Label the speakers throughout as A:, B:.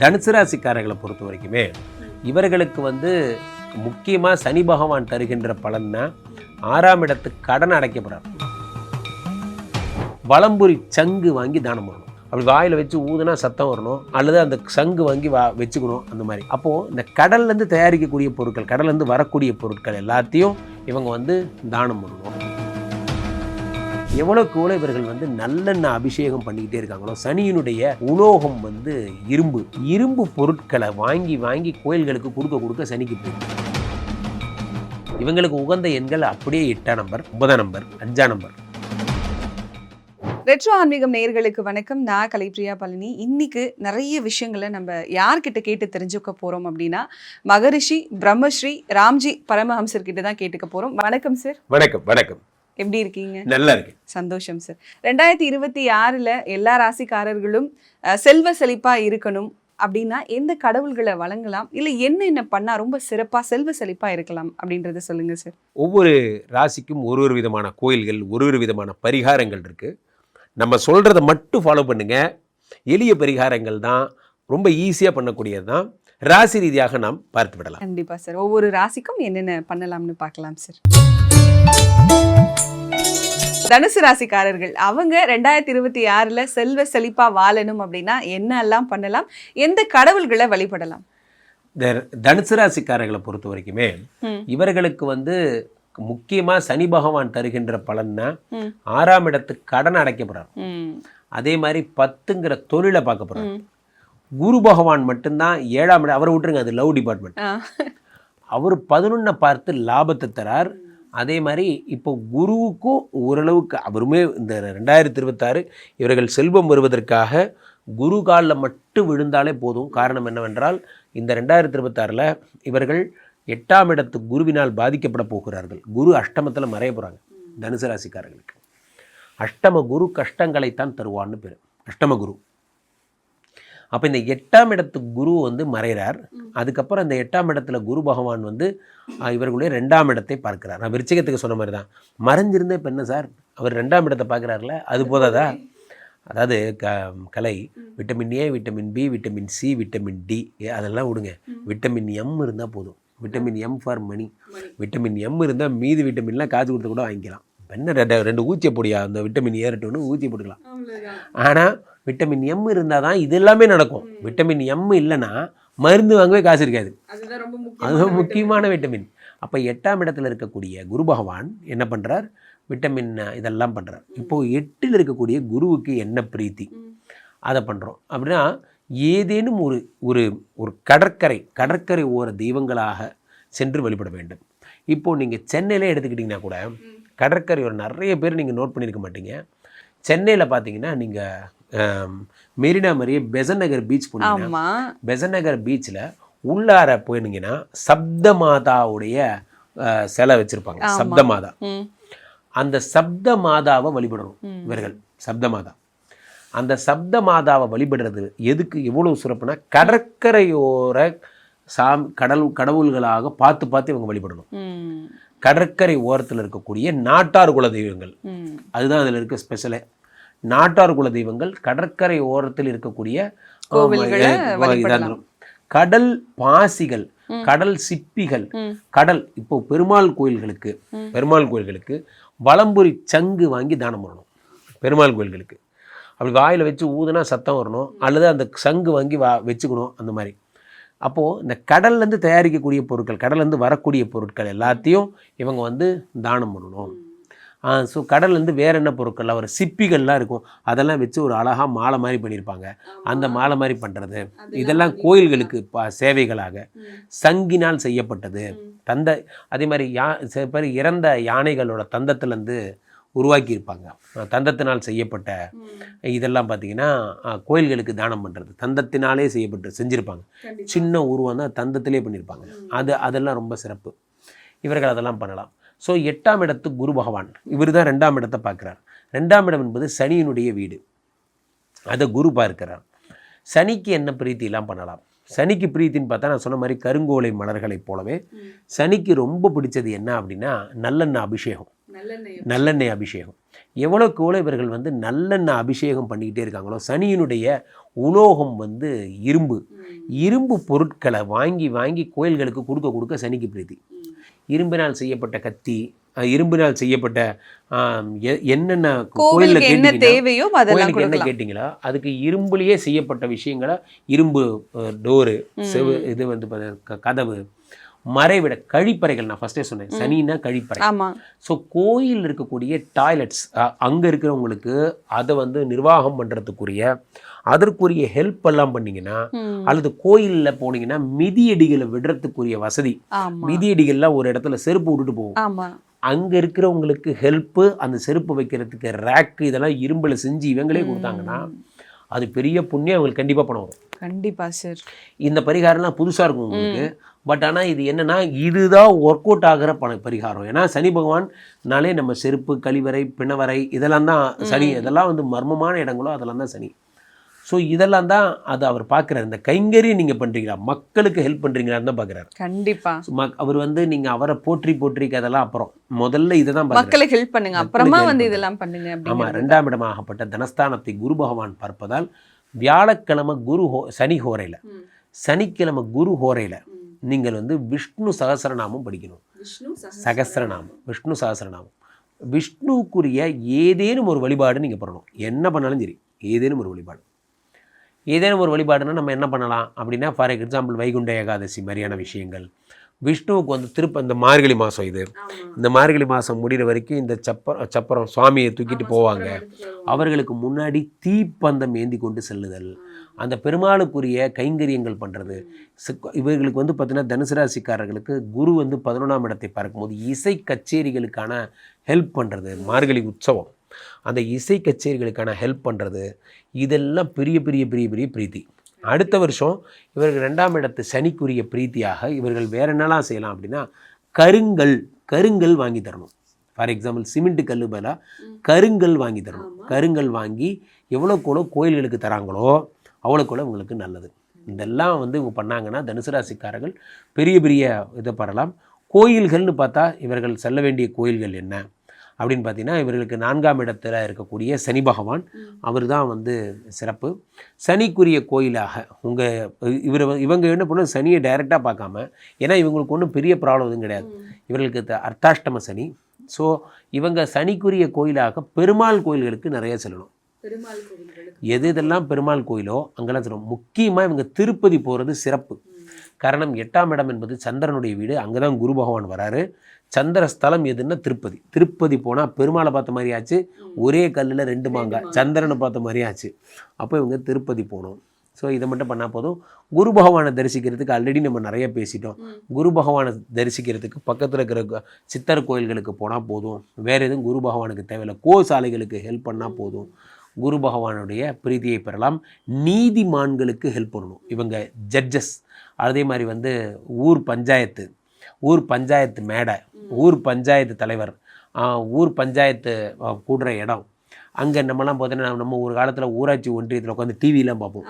A: தனுசு ராசிக்காரர்களை பொறுத்த வரைக்குமே இவர்களுக்கு வந்து முக்கியமாக சனி பகவான் தருகின்ற பலன்னா ஆறாம் இடத்துக்கு கடன் அடைக்கப்படுறார் வளம்புரி சங்கு வாங்கி தானம் பண்ணணும். அப்படி வாயில் வச்சு ஊதுனா சத்தம் வரணும். அல்லது அந்த சங்கு வாங்கி வா வச்சுக்கணும் அந்த மாதிரி. அப்போது இந்த கடல்லேருந்து தயாரிக்கக்கூடிய பொருட்கள் கடல்லேருந்து வரக்கூடிய பொருட்கள் எல்லாத்தையும் இவங்க வந்து தானம் பண்ணணும். எவ்வளோக்கு எவ்வளோ இவர்கள் வந்து நல்லெண்ணெய் அபிஷேகம் பண்ணிக்கிட்டே இருக்காங்களோ சனியினுடைய உலோகம் வந்து இரும்பு. இரும்பு பொருட்களை வாங்கி வாங்கி கோயில்களுக்கு கொடுக்க கொடுக்க சனிக்கு போயிடும். இவங்களுக்கு உகந்த எண்கள் அப்படியே எட்டாம் நம்பர் ஒன்பதாம் நம்பர் அஞ்சாம் நம்பர்.
B: ரெட்ரோ ஆன்மீகம் நேயர்களுக்கு வணக்கம். நான் கலைப்ரியா பழனி. இன்னைக்கு நிறைய விஷயங்களை நம்ம யார்கிட்ட கேட்டு தெரிஞ்சுக்க போறோம் அப்படின்னா மகரிஷி பிரம்மஸ்ரீ ராம்ஜி பரமஹம்சர் கிட்ட தான் கேட்டுக்க போறோம். வணக்கம் சார்.
A: வணக்கம் வணக்கம்.
B: எப்படி இருக்கீங்க?
A: நல்லா இருக்கு
B: சந்தோஷம் சார் ரெண்டாயிரத்தி இருபத்தி ஆறுல எல்லா ராசிக்காரர்களும் செல்வ செழிப்பா இருக்கணும் அப்படின்னா எந்த கடவுள்களை வழங்கலாம்? இல்ல என்னென்ன பண்ணா ரொம்ப சிறப்பா செல்வ செழிப்பா இருக்கலாம் அப்படின்றத சொல்லுங்க சார்
A: ஒவ்வொரு ராசிக்கும் ஒரு ஒரு விதமான கோயில்கள் ஒரு ஒரு விதமான பரிகாரங்கள் இருக்கு. நம்ம சொல்றத மட்டும் ஃபாலோ பண்ணுங்க. எளிய பரிகாரங்கள் தான். ரொம்ப ஈஸியாக பண்ணக்கூடியது தான். ராசி ரீதியாக நாம் பார்த்து விடலாம்.
B: கண்டிப்பா சார் ஒவ்வொரு ராசிக்கும் என்னென்ன பண்ணலாம்னு பார்க்கலாம் சார் தனுசு ராசிக்காரர்கள் அவங்க ரெண்டாயிரத்தி இருபத்தி ஆறுல செல்வ செழிப்பா வாழணும் அப்படின்னா என்னெல்லாம் பண்ணலாம்? எந்த கடவுள்களை வழிபடலாம்?
A: இந்த தனுசு ராசிக்காரர்களை பொறுத்த வரைக்குமே. இவர்களுக்கு வந்து முக்கியமாக சனி பகவான் தருகின்ற பலன்னா. ஆறாம் இடத்துக்கு கடன்
B: ம்,
A: அதே மாதிரி பத்துங்கிற தொழிலை பார்க்க போறார்.
B: ம்.
A: குரு பகவான் மட்டும்தான் ஏழாம் இடம் அவரை விட்டுருங்க அது லவ் டிபார்ட்மெண்ட். அவர் பதினொன்றை பார்த்து லாபத்தை தரார். அதே மாதிரி இப்போ குருவுக்கும் ஓரளவுக்கு அவருமே இந்த ரெண்டாயிரத்தி இருபத்தாறு இவர்கள் செல்வம் வருவதற்காக குரு காலில் மட்டும் விழுந்தாலே போதும். காரணம் என்னவென்றால் இந்த ரெண்டாயிரத்தி இருபத்தாறில் இவர்கள் எட்டாம் இடத்து குருவினால் பாதிக்கப்பட போகிறார்கள். குரு அஷ்டமத்தில் மறைய போகிறாங்க தனுசு ராசிக்காரர்களுக்கு. அஷ்டம குரு கஷ்டங்களைத்தான் தருவான்னு பேர். அஷ்டம குரு. அப்போ இந்த எட்டாம் இடத்து குரு வந்து மறைகிறார் அதுக்கப்புறம் இந்த எட்டாம் இடத்துல குரு பகவான் வந்து இவர்களுடைய ரெண்டாம் இடத்தை பார்க்கிறார். நான் விருச்சிகத்துக்கு சொன்ன மாதிரி தான் மறைஞ்சிருந்தே இப்போ என்ன சார்? அவர் ரெண்டாம் இடத்தை பார்க்குறாருல அது போதாதா? அதாவது க கலை vitamin A vitamin B vitamin C vitamin D அதெல்லாம் விடுங்க. விட்டமின் எம் இருந்தால் போதும். Vitamin M for money vitamin M இருந்தால் மீதி விட்டமின்லாம் காசு கொடுத்து கூட வாங்கிக்கலாம். இப்ப என்ன ரெண்டு ரெண்டு ஊச்சியை பொடியா அந்த விட்டமின் ஏறட்டும்னு ஊச்சியை போட்டுக்கலாம் ஆனால் விட்டமின் எம் இருந்தால் தான் இது எல்லாமே நடக்கும் விட்டமின் எம் இல்லைன்னா மருந்து வாங்கவே காசு இருக்காது. அதுவும் முக்கியமான விட்டமின் அப்போ எட்டாம் இடத்துல இருக்கக்கூடிய குரு பகவான் என்ன பண்ணுறார் விட்டமின் இதெல்லாம் பண்ணுறார் இப்போது எட்டில் இருக்கக்கூடிய குருவுக்கு என்ன பிரீத்தி? அதை பண்ணுறோம் அப்படின்னா ஏதேனும் ஒரு ஒரு ஒரு கடற்கரை கடற்கரை ஓர தெய்வங்களாக சென்று வழிபட வேண்டும். இப்போது நீங்கள் சென்னையிலே எடுத்துக்கிட்டிங்கன்னா கூட கடற்கரை ஒரு நிறைய பேர் நீங்கள் நோட் பண்ணியிருக்க மாட்டீங்க. சென்னையில் பார்த்தீங்கன்னா நீங்கள் மெரினா மாதிரியே பெசன் நகர் பீச் போனீங்கன்னா பெசன் நகர் பீச்சில் உள்ளார போயிருந்தீங்கன்னா சப்த மாதாவுடைய சிலை வச்சுருப்பாங்க. சப்த மாதா அந்த சப்த மாதாவை வழிபடணும். இவர்கள். சப்த மாதா அந்த சப்த மாதாவை வழிபடுறது எதுக்கு எவ்வளவு சிறப்புனா கடற்கரையோர சாம் கடல் கடவுள்களாக பார்த்து பார்த்து இவங்க வழிபடணும். கடற்கரை ஓரத்தில் இருக்கக்கூடிய நாட்டார் குல தெய்வங்கள். அதுதான் அதில் இருக்க ஸ்பெஷலே நாட்டார் குல தெய்வங்கள் கடற்கரை ஓரத்தில் இருக்கக்கூடிய. கடல் பாசிகள் கடல் சிப்பிகள். கடல் இப்போ பெருமாள் கோயில்களுக்கு பெருமாள் கோயில்களுக்கு வலம்புரி சங்கு வாங்கி தானம் பண்ணணும். பெருமாள் கோயில்களுக்கு. அப்படி வாயில் வச்சு ஊதுனா சத்தம் வரணும். அல்லது அந்த சங்கு வாங்கி வா வச்சுக்கணும் அந்த மாதிரி. அப்போது இந்த கடல்லேருந்து தயாரிக்கக்கூடிய பொருட்கள் கடல்லேருந்து வரக்கூடிய பொருட்கள் எல்லாத்தையும் இவங்க வந்து தானம் பண்ணணும். ஸோ கடல்லேருந்து வேற என்ன பொருட்கள்? ஒரு சிப்பிகள்லாம் இருக்கும். அதெல்லாம் வச்சு ஒரு அழகாக மாலை மாதிரி பண்ணியிருப்பாங்க. அந்த மாலை மாதிரி பண்ணுறது இதெல்லாம் கோயில்களுக்கு ப சேவைகளாக சங்கினால் செய்யப்பட்டது. தந்த அதே மாதிரி யா சில பேர் இறந்த யானைகளோட தந்தத்துலேருந்து உருவாக்கியிருப்பாங்க. தந்தத்தினால் செய்யப்பட்ட இதெல்லாம் பார்த்தீங்கன்னா கோயில்களுக்கு தானம் பண்ணுறது தந்தத்தினாலே செய்யப்பட்டு செஞ்சுருப்பாங்க. சின்ன உருவம் தான் தந்தத்திலே பண்ணியிருப்பாங்க. அது அதெல்லாம் ரொம்ப சிறப்பு. இவர்கள் அதெல்லாம் பண்ணலாம். ஸோ எட்டாம் இடத்து குரு பகவான். இவர் தான் ரெண்டாம் இடத்தை பார்க்குறார். ரெண்டாம் இடம் என்பது சனியினுடைய வீடு. அதை குரு பார்க்கிறார். சனிக்கு என்ன பிரீத்திலாம் பண்ணலாம்? சனிக்கு பிரீத்தின்னு பார்த்தா நான் சொன்ன மாதிரி கருங்கோலை மலர்களைப் போலவே சனிக்கு ரொம்ப பிடிச்சது என்ன அப்படின்னா நல்லெண்ணெய் அபிஷேகம். நல்லெண்ணெய் அபிஷேகம். எவ்வளோக்கு எவ்வளோ இவர்கள் வந்து நல்லெண்ணெய் அபிஷேகம் பண்ணிக்கிட்டே இருக்காங்களோ சனியினுடைய உலோகம் வந்து இரும்பு. இரும்பு பொருட்களை வாங்கி வாங்கி கோயில்களுக்கு கொடுக்க கொடுக்க சனிக்கு பிரீதி இரும்பினால் செய்யப்பட்ட கத்தி இரும்பினால் செய்யப்பட்ட என்னென்ன
B: கோவிலுக்கு என்ன தேவையோ அதெல்லாம்
A: கோயிலுக்கு என்ன கேட்டிங்களா? அதுக்கு இரும்புலேயே செய்யப்பட்ட விஷயங்களை? இரும்பு டோரு செவு இது வந்து கதவு மறைவிட கழிப்பறைகள் நான் ஃபர்ஸ்டே சொன்னேன். சனின்னா கழிப்பறை. ஸோ கோயில் இருக்கக்கூடிய டாய்லெட்ஸ் அங்கே இருக்கிறவங்களுக்கு அதை வந்து நிர்வாகம் பண்ணுறதுக்குரிய அதற்குரிய ஹெல்ப் எல்லாம் பண்ணீங்கன்னா. அல்லது கோயிலில் போனீங்கன்னா மிதியடிகளை விடுறதுக்குரிய வசதி. மிதியடிகள்லாம் ஒரு இடத்துல செருப்பு விட்டுட்டு போகும். அங்கே இருக்கிறவங்களுக்கு ஹெல்ப்பு அந்த செருப்பு வைக்கிறதுக்கு ரேக்கு இதெல்லாம் இரும்பில் செஞ்சு இவங்களே கொடுத்தாங்கன்னா அது பெரிய புண்ணியம் அவங்களுக்கு கண்டிப்பாக பணம் வரும்.
B: கண்டிப்பா சார்
A: இந்த பரிகாரம்லாம் புதுசாக இருக்கும் உங்களுக்கு. பட் ஆனால் இது என்னன்னா இதுதான் ஒர்க் அவுட் ஆகிற பண பரிகாரம். ஏன்னா சனி பகவான்னாலே நம்ம செருப்பு கழிவறை பிணவரை இதெல்லாம் தான் சனி. இதெல்லாம் வந்து மர்மமான இடங்களோ அதெல்லாம் தான் சனி. ஸோ இதெல்லாம் தான் அது அவர் பார்க்குறாரு. இந்த கைங்கரியம் நீங்கள் பண்ணுறீங்களா மக்களுக்கு ஹெல்ப் பண்ணுறீங்களான்னு தான் பார்க்குறாரு.
B: கண்டிப்பா.
A: அவர் வந்து நீங்கள் அவரை போற்றி போற்றிக்கு அதெல்லாம் அப்புறம். முதல்ல இதை தான் பார்க்குறாரு.
B: மக்களுக்கு ஹெல்ப் பண்ணுங்க. அப்புறமா வந்து இதெல்லாம் பண்ணுங்க
A: ஆமாம் ரெண்டாம் இடமாகப்பட்ட தனஸ்தானத்தை குரு பகவான் பார்ப்பதால் வியாழக்கிழமை குரு ஹோ சனி ஹோரையில். சனிக்கிழமை குரு ஹோரையில் நீங்கள் வந்து விஷ்ணு சகஸ்ரநாமம் படிக்கணும். சகஸ்ரநாமம் விஷ்ணு சகஸ்ரநாமம் விஷ்ணுக்குரிய ஏதேனும் ஒரு வழிபாடு நீங்கள் பண்ணணும். என்ன பண்ணாலும் சரி ஏதேனும் ஒரு வழிபாடு. ஏதேனும் ஒரு வழிபாடுனா நம்ம என்ன பண்ணலாம் அப்படின்னா ஃபார் எக்ஸாம்பிள் வைகுண்ட ஏகாதசி மாதிரியான விஷயங்கள். விஷ்ணுவுக்கு வந்து திருப்ப இந்த மார்கழி மாதம் இது. இந்த மார்கழி மாதம் முடிகிற வரைக்கும் இந்த சப்பரம் சப்பரம் சுவாமியை தூக்கிட்டு போவாங்க. அவர்களுக்கு முன்னாடி தீப்பந்தம் ஏந்தி கொண்டு செல்லுதல். அந்த பெருமாளுக்குரிய கைங்கரியங்கள் பண்ணுறது இவர்களுக்கு வந்து பார்த்தீங்கன்னா தனுசு ராசிக்காரர்களுக்கு குரு வந்து பதினொன்றாம் இடத்தை பார்க்கும்போது இசை கச்சேரிகளுக்கான ஹெல்ப் பண்ணுறது மார்கழி உற்சவம். அந்த இசை கச்சேரிகளுக்கான ஹெல்ப் பண்ணுறது இதெல்லாம் பெரிய பெரிய பெரிய பெரிய பிரீத்தி. அடுத்த வருஷம் இவர்கள் ரெண்டாம் இடத்து சனிக்குரிய பிரீத்தியாக இவர்கள் வேற என்னலாம் செய்யலாம் அப்படின்னா கருங்கல் கருங்கல் வாங்கி தரணும். ஃபார் எக்ஸாம்பிள் சிமெண்ட் கல் பதிலாக கருங்கல் வாங்கி தரணும். கருங்கல் வாங்கி எவ்வளோக்கு எவ்வளோ கோயில்களுக்கு தராங்களோ அவ்வளோக்கு எவ்வளோ உங்களுக்கு நல்லது. இதெல்லாம் வந்து இவங்க பண்ணாங்கன்னா தனுசு ராசிக்காரர்கள் பெரிய பெரிய இதை பெறலாம் கோயில்கள்னு பார்த்தா இவர்கள் செல்ல வேண்டிய கோயில்கள் என்ன? அப்படின்னு பார்த்தீங்கன்னா இவர்களுக்கு நான்காம் இடத்துல இருக்கக்கூடிய சனி பகவான் அவர் தான் வந்து சிறப்பு. சனிக்குரிய கோயிலாக உங்கள் இவர் இவங்க என்ன பண்ண சனியை டைரெக்டாக பார்க்காம ஏன்னா இவங்களுக்கு ஒன்றும் பெரிய ப்ராப்ளம் எதுவும் கிடையாது. இவர்களுக்கு அர்த்தாஷ்டம சனி. ஸோ இவங்க சனிக்குரிய கோயிலாக பெருமாள் கோயில்களுக்கு நிறைய செல்லணும். எது இதெல்லாம் பெருமாள் கோயிலோ அங்கெல்லாம் செல்லணும் முக்கியமாக இவங்க திருப்பதி போகிறது சிறப்பு. காரணம் எட்டாம் இடம் என்பது சந்திரனுடைய வீடு. அங்கே தான் குரு பகவான் வராரு. சந்திர ஸ்தலம் எதுன்னா திருப்பதி. திருப்பதி போனால் பெருமாளை பார்த்த மாதிரி ஆச்சு ஒரே கல்லில் ரெண்டு மாங்காய் சந்திரனை பார்த்த மாதிரி ஆச்சு அப்போ இவங்க திருப்பதி போகணும் ஸோ இதை மட்டும் பண்ணால் போதும். குரு பகவானை தரிசிக்கிறதுக்கு ஆல்ரெடி நம்ம நிறைய பேசிட்டோம். குரு பகவானை தரிசிக்கிறதுக்கு பக்கத்தில் இருக்கிற சித்தர் கோயில்களுக்கு போனால் போதும். வேறு எதுவும் குரு பகவானுக்கு தேவையில்லை. கோசாலைகளுக்கு ஹெல்ப் பண்ணால் போதும். குரு பகவானுடைய பிரீதியை பெறலாம். நீதிமான்களுக்கு ஹெல்ப் பண்ணணும். இவங்க ஜட்ஜஸ் அதே மாதிரி வந்து ஊர் பஞ்சாயத்து ஊர் பஞ்சாயத்து மேடை ஊர் பஞ்சாயத்து தலைவர் ஊர் பஞ்சாயத்து கூடுற இடம். அங்கே நம்மலாம் பார்த்தீங்கன்னா நம்ம ஒரு காலத்தில் ஊராட்சி ஒன்றியத்தில் உட்காந்து டிவிலாம் பார்ப்போம்.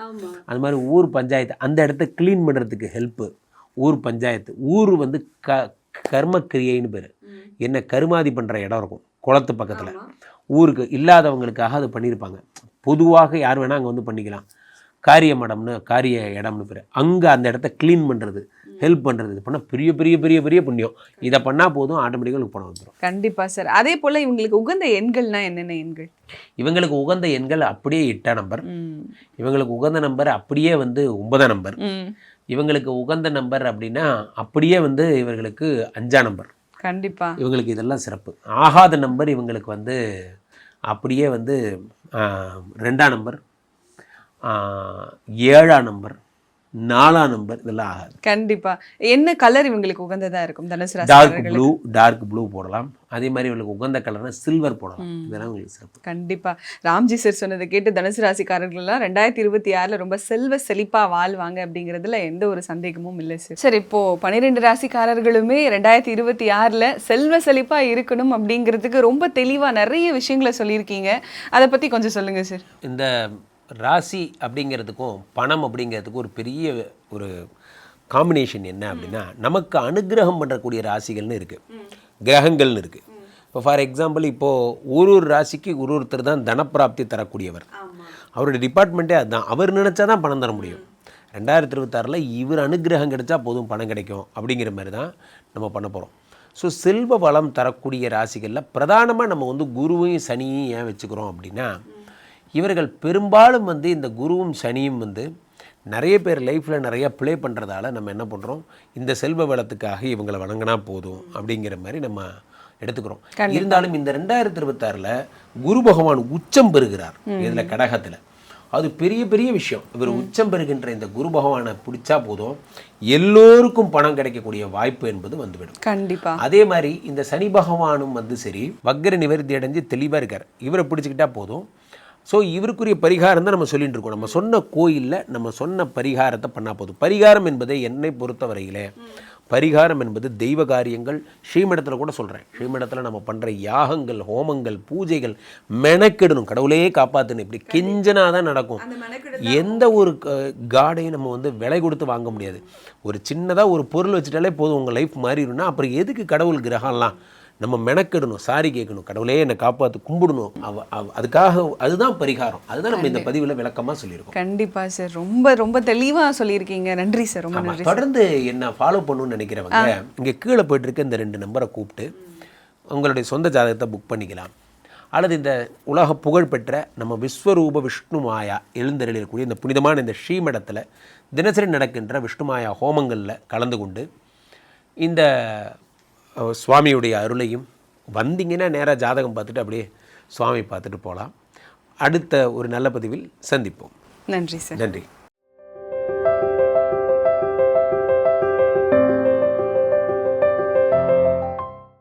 A: அது மாதிரி ஊர் பஞ்சாயத்து அந்த இடத்த க்ளீன் பண்ணுறதுக்கு ஹெல்ப்பு ஊர் பஞ்சாயத்து ஊர் வந்து க கர்மக்கிரியைன்னு பேர். என்ன கருமாதி பண்ணுற இடம் இருக்கும் குளத்து பக்கத்தில். ஊருக்கு இல்லாதவங்களுக்காக அது பண்ணியிருப்பாங்க பொதுவாக யார் வேணால் அங்கே வந்து பண்ணிக்கலாம். காரிய மடம்னு காரிய இடம்னு பேர். அங்கே அந்த இடத்த க்ளீன் பண்ணுறது ஹெல்ப் பண்ணுறது இது பண்ணால் பெரிய பெரிய பெரிய பெரிய புண்ணியம். இதை பண்ணால் போதும் ஆட்டோமேட்டிக்காக பணம் வந்துடும்
B: கண்டிப்பா சார் அதே போல இவங்களுக்கு உகந்த எண்கள்னா என்னென்ன எண்கள்?
A: இவங்களுக்கு உகந்த எண்கள் அப்படியே எட்டாம் நம்பர். இவங்களுக்கு உகந்த நம்பர் அப்படியே வந்து ஒன்பதாம் நம்பர். இவங்களுக்கு உகந்த நம்பர் அப்படின்னா அப்படியே வந்து இவர்களுக்கு அஞ்சாம் நம்பர்
B: கண்டிப்பா.
A: இவங்களுக்கு இதெல்லாம் சிறப்பு. ஆகாத நம்பர் இவங்களுக்கு வந்து அப்படியே வந்து ரெண்டாம் நம்பர் ஏழாம் நம்பர் நாலாம் நம்பர் இதெல்லாம் ஆகாது.
B: கண்டிப்பா. என்ன கலர் இவங்களுக்கு உகந்ததா இருக்கும்? தனுசு
A: டார்க் ப்ளூ டார்க் ப்ளூ போடலாம். அதே மாதிரி இவங்களுக்கு உகந்த கலர்னா சில்வர் போடலாம். இதெல்லாம் உங்களுக்கு சிறப்பு.
B: கண்டிப்பா. ராம்ஜி சார் சொன்னதை கேட்டு தனுசு ராசிக்காரர்கள் எல்லாம் ரெண்டாயிரத்தி இருபத்தி ஆறுல ரொம்ப செல்வ செழிப்பா வாழ்வாங்க அப்படிங்கிறதுல எந்த ஒரு சந்தேகமும் இல்லை சார் சார் இப்போ பன்னிரெண்டு ராசிக்காரர்களுமே ரெண்டாயிரத்தி இருபத்தி ஆறுல செல்வ செழிப்பா இருக்கணும் அப்படிங்கிறதுக்கு ரொம்ப தெளிவா நிறைய விஷயங்களை சொல்லியிருக்கீங்க. அதை பத்தி கொஞ்சம் சொல்லுங்க சார்
A: இந்த ராசி அப்படிங்கிறதுக்கும் பணம் அப்படிங்கிறதுக்கும் ஒரு பெரிய ஒரு காம்பினேஷன் என்ன அப்படின்னா நமக்கு அனுக்கிரகம் பண்ணக்கூடிய ராசிகள்னு இருக்குது கிரகங்கள்னு இருக்குது இப்போ ஃபார் எக்ஸாம்பிள் இப்போது ஒரு ஒரு ராசிக்கு ஒரு ஒருத்தர் தான் தனப்பிராப்தி தரக்கூடியவர். அவருடைய டிபார்ட்மெண்ட்டே அதுதான் அவர் நினச்சா தான் பணம் தர முடியும். ரெண்டாயிரத்தி இருபத்தாறில் இவர் அனுகிரகம் கிடைச்சா போதும் பணம் கிடைக்கும் அப்படிங்கிற மாதிரி தான் நம்ம பண்ண போகிறோம் ஸோ செல்வ வளம் தரக்கூடிய ராசிகளில் பிரதானமாக நம்ம வந்து குருவையும் சனியும் ஏன் வச்சுக்கிறோம் அப்படின்னா இவர்கள் பெரும்பாலும் வந்து இந்த குருவும் சனியும் வந்து நிறைய பேர் லைஃப்பில் நிறைய ப்ளே பண்ணுறதால நம்ம என்ன பண்ணுறோம் இந்த செல்வ வளத்துக்காக இவங்களை வணங்கினா போதும் அப்படிங்கிற மாதிரி நம்ம எடுத்துக்கிறோம். இருந்தாலும் இந்த ரெண்டாயிரத்தி இருபத்தாறில் குரு பகவான் உச்சம் பெறுகிறார் இதில் கடகத்தில். அது பெரிய பெரிய விஷயம். இவர் உச்சம் பெறுகின்ற இந்த குரு பகவானை பிடிச்சா போதும். எல்லோருக்கும் பணம் கிடைக்கக்கூடிய வாய்ப்பு என்பது வந்துவிடும்.
B: கண்டிப்பா.
A: அதே மாதிரி இந்த சனி பகவானும் வந்து சரி வக்கர நிவர்த்தி அடைஞ்சு தெளிவாக இருக்கார். இவரை பிடிச்சிக்கிட்டா போதும். ஸோ இவருக்குரிய பரிகாரம் தான் நம்ம சொல்லிட்டு இருக்கோம். நம்ம சொன்ன கோயிலில் நம்ம சொன்ன பரிகாரத்தை பண்ணால் போதும். பரிகாரம் என்பதை என்னை பொறுத்தவரையிலே பரிகாரம் என்பது தெய்வ காரியங்கள். ஸ்ரீமடத்தில் கூட சொல்கிறேன் ஸ்ரீமடத்தில் நம்ம பண்ணுற யாகங்கள் ஹோமங்கள் பூஜைகள் மெனக்கெடணும். கடவுளே காப்பாற்றணும் இப்படி கெஞ்சனா தான் நடக்கும். எந்த ஒரு காடையும் நம்ம வந்து விலை கொடுத்து வாங்க முடியாது. ஒரு சின்னதாக ஒரு பொருள் வச்சுட்டாலே போதும். உங்கள் லைஃப் மாறிடும்னா அப்புறம் எதுக்கு கடவுள் கிரகம்லாம்? நம்ம மெனக்கெடணும் சாரி கேட்கணும் கடவுளே என்னை காப்பாற்று கும்பிடணும். அவ அவ- அதுக்காக அதுதான் பரிகாரம். அதுதான் நம்ம இந்த பதிவில் விளக்கமாக சொல்லியிருக்கோம்.
B: கண்டிப்பா சார். ரொம்ப ரொம்ப தெளிவா சொல்லியிருக்கீங்க. நன்றி சார். ரொம்ப நன்றி
A: தொடர்ந்து என்ன ஃபாலோ பண்ணணும்னு நினைக்கிறவங்க இங்கே கீழே போயிட்டு இருக்க இந்த ரெண்டு நம்பரை கூப்பிட்டு உங்களுடைய சொந்த ஜாதகத்தை புக் பண்ணிக்கலாம். அல்லது இந்த உலக புகழ்பெற்ற நம்ம விஸ்வரூப விஷ்ணு மாயா எழுந்தருளிருக்கக்கூடிய இந்த புனிதமான இந்த ஸ்ரீமடத்தில் தினசரி நடக்கின்ற விஷ்ணு மாயா ஹோமங்களில் கலந்து கொண்டு இந்த சுவாமியுடைய அருளையும் வந்தீங்கன்னா நேராக ஜாதகம் பார்த்துட்டு அப்படியே சுவாமி பார்த்துட்டு போகலாம் அடுத்த ஒரு நல்ல பதிவில் சந்திப்போம்.
B: நன்றி சார்.
A: நன்றி.